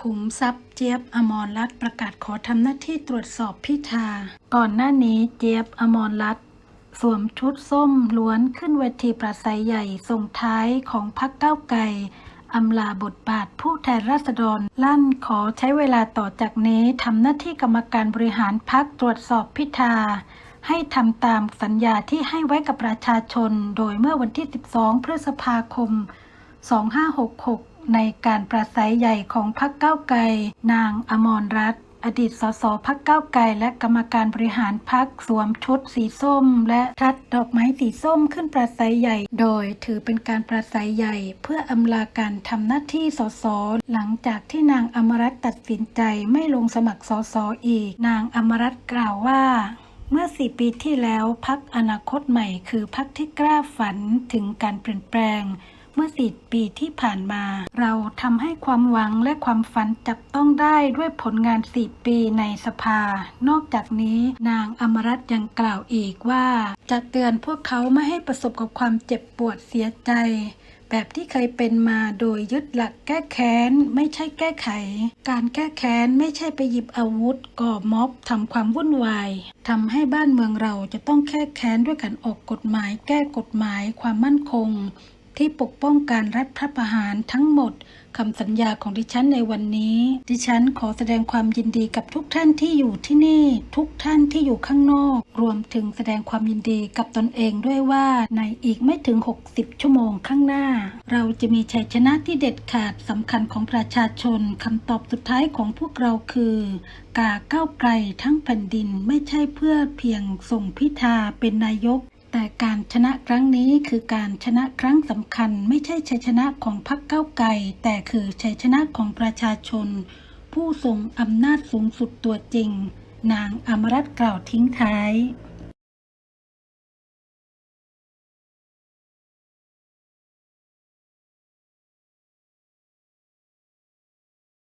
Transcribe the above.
ขุมทรัพย์เจี๊ยบอมรรัตประกาศขอทำหน้าที่ตรวจสอบพิธา ก่อนหน้านี้เจี๊ยบอมรรัตสวมชุดส้มล้วนขึ้นเวทีปราศัยใหญ่ส่งท้ายของพักเก้าไกลอำลาบทบาทผู้แทนราษฎร ลั่นขอใช้เวลาต่อจากนี้ทำหน้าที่กรรมการบริหารพักตรวจสอบพิธา ให้ทำตามสัญญาที่ให้ไว้กับประชาชน โดยเมื่อวันที่ 12 พฤษภาคม 2566 ในการปราศัยใหญ่ของพรรคก้าไกลนางอมรรัตน์อดีตสสพักเก้าไกลและกรรมการบริหารพักสวมชุดสีส้ม และทัดดอกไม้สีส้มขึ้นปราศัยใหญ่ โดยถือเป็นการปราศัยใหญ่ เพื่ออำลาการทำหน้าที่สสหลังจากที่นางอมรัตน์ตัดสินใจไม่ลงสมัครสสอีก นางอมรัตน์กล่าวว่าเมื่อสี่ปีที่แล้วพักอนาคตใหม่คือพักที่กล้าฝันถึงการเปลี่ยนแปลง เมื่อสี่ปีที่ผ่านมา เราทำให้ความหวังและความฝันจับต้องได้ด้วยผลงานสี่ปีในสภา นอกจากนี้นางอมรัตน์ยังกล่าวอีกว่า จะเตือนพวกเขาไม่ให้ประสบกับความเจ็บปวดเสียใจ แบบที่เคยเป็นมาโดยยึดหลักแก้แค้นไม่ใช่แก้ไข การแก้แค้นไม่ใช่ไปหยิบอาวุธ ก่อม็อบทำความวุ่นวายทำให้บ้านเมืองเราจะต้องแก้แค้นด้วยการออกกฎหมาย แก้กฎหมายความมั่นคง ที่ปกป้องการรัฐประหารทั้งหมดคำสัญญาของดิฉันในวันนี้ ดิฉันขอแสดงความยินดีกับทุกท่านที่อยู่ที่นี่ ทุกท่านที่อยู่ข้างนอก รวมถึงแสดงความยินดีกับตนเองด้วยว่าในอีกไม่ถึง 60 ชั่วโมงข้างหน้า เราจะมีชัยชนะที่เด็ดขาดสำคัญของประชาชนคำตอบสุดท้ายของพวกเราคือกาก้าวไกลทั้งแผ่นดินไม่ใช่เพื่อเพียงส่งพิธาเป็นนายก แต่การชนะครั้งนี้คือการชนะครั้งสำคัญ ไม่ใช่ชัยชนะของพรรคเก้าไกลแต่คือชัยชนะของประชาชน ผู้ทรงอำนาจสูงสุดตัวจริง นางอมรัตน์กล่าวทิ้งท้าย